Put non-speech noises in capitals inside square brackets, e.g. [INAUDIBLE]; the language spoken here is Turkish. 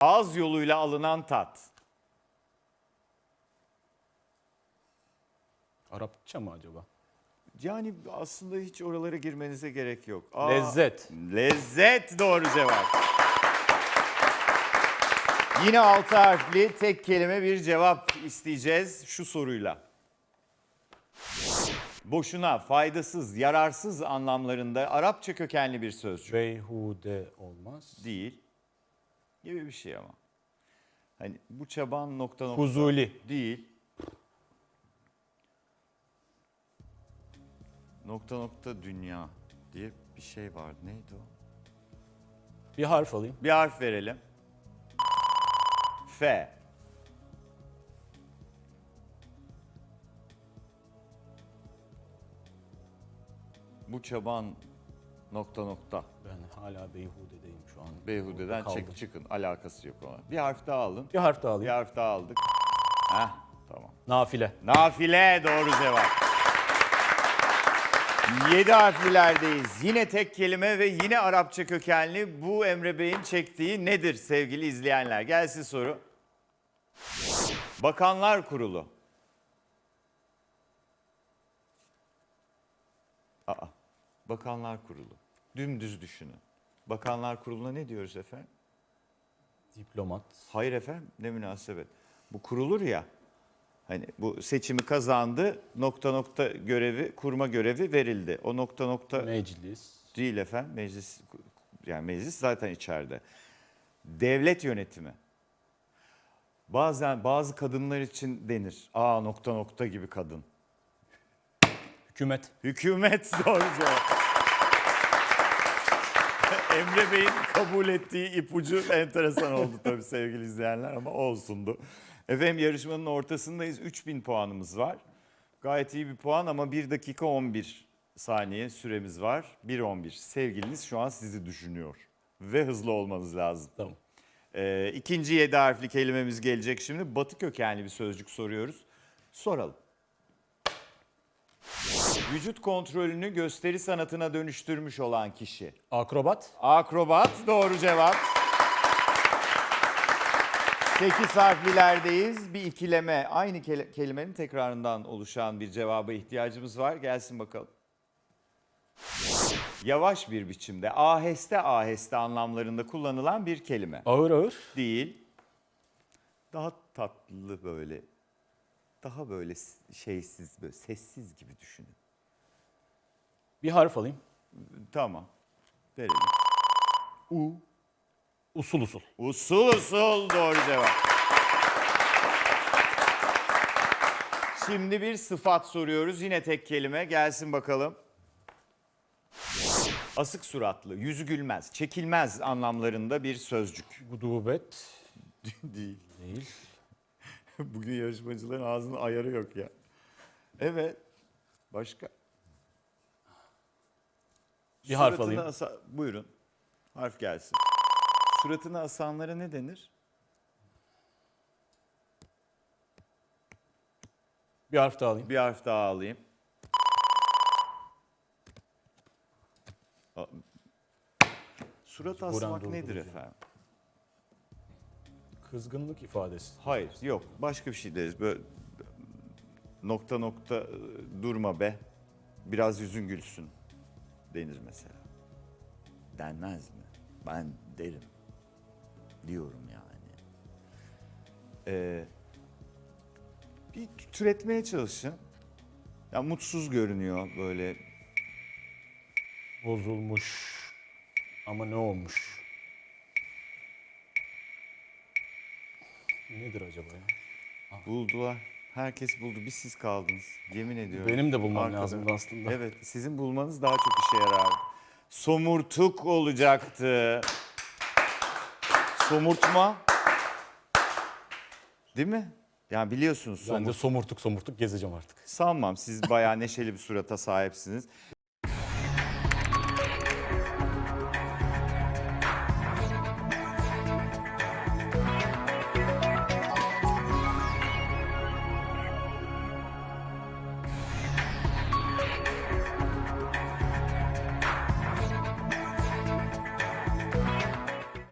Ağız yoluyla alınan tat. Arapça mı acaba? Yani aslında hiç oralara girmenize gerek yok. Aa, Lezzet. Lezzet doğru cevap. Yine altı harfli tek kelime bir cevap isteyeceğiz şu soruyla. Boşuna, faydasız, yararsız anlamlarında Arapça kökenli bir sözcük Beyhude olmaz. değil. Gibi bir şey ama. Hani bu çaban nokta nokta Huzuli. değil. Nokta nokta dünya diye bir şey vardı. Neydi o? Bir harf alayım. Bir harf verelim. F. Bu çaban nokta nokta. Ben hala beyhudedeyim şu an. Beyhude'den Kaldım. çık çıkın. Alakası yok ona. Bir harf daha alın. Bir harf daha Bir alayım. harf daha aldık. Heh, tamam. Nafile. Nafile doğru cevap. Yedi harflilerdeyiz. Yine tek kelime ve yine Arapça kökenli bu Emre Bey'in çektiği nedir sevgili izleyenler? Gelsin soru. Bakanlar Kurulu. Aa, Bakanlar Kurulu. Dümdüz düşünün. Bakanlar Kurulu'na ne diyoruz efendim? Diplomat. Hayır efendim ne münasebet. Bu kurulur ya. Hani bu seçimi kazandı nokta nokta görevi kurma görevi verildi. O nokta nokta Meclis. değil efendim meclis yani meclis zaten içeride. Devlet yönetimi. Bazen bazı kadınlar için denir. Aa nokta nokta gibi kadın. Hükümet. Hükümet [LAUGHS] doğru cevap. [LAUGHS] Emre Bey'in kabul ettiği ipucu enteresan oldu tabii sevgili izleyenler ama olsundu. Efendim yarışmanın ortasındayız. 3000 puanımız var. Gayet iyi bir puan ama 1 dakika 11 saniye süremiz var. 1.11. Sevgiliniz şu an sizi düşünüyor. Ve hızlı olmanız lazım. Tamam. Ee, ikinci yedi harfli kelimemiz gelecek şimdi. Batı kökenli bir sözcük soruyoruz. Soralım. Vücut kontrolünü gösteri sanatına dönüştürmüş olan kişi. Akrobat. Akrobat doğru cevap. 8 harflilerdeyiz. Bir ikileme. Aynı kele- kelimenin tekrarından oluşan bir cevaba ihtiyacımız var. Gelsin bakalım. Yavaş bir biçimde, aheste aheste anlamlarında kullanılan bir kelime. Ağır ağır. Değil. Daha tatlı böyle. Daha böyle şeysiz, böyle sessiz gibi düşünün. Bir harf alayım. Tamam. Verelim. U. Usul usul. Usul usul doğru cevap. Şimdi bir sıfat soruyoruz. Yine tek kelime. Gelsin bakalım. Asık suratlı, yüzü gülmez, çekilmez anlamlarında bir sözcük. Gudubet. [LAUGHS] Değil. Değil. Bugün yarışmacıların ağzının ayarı yok ya. Evet. Başka? Bir harf Suratını alayım. asa- Buyurun. Harf gelsin. Suratını asanlara ne denir? Bir harf daha alayım. Bir harf daha alayım. A- Surat asmak nedir durduracağım. efendim? Kızgınlık ifadesi. Hayır, yok. Başka bir şey deriz. Böyle nokta nokta e, durma be. Biraz yüzün gülsün denir mesela. Denmez mi? Ben derim. Diyorum yani. Ee, bir türetmeye çalışın. Ya mutsuz görünüyor böyle. Bozulmuş. Ama ne olmuş? Nedir acaba ya? Buldular. Herkes buldu. Bir siz kaldınız. Yemin ediyorum. Benim de bulmam Arkada. lazımdı aslında. Evet, sizin bulmanız daha çok işe yarar. Somurtuk olacaktı. Somurtma. Değil mi? Yani biliyorsunuz Ben de somurt. somurtuk somurtuk gezeceğim artık. Sanmam siz bayağı neşeli bir surata sahipsiniz.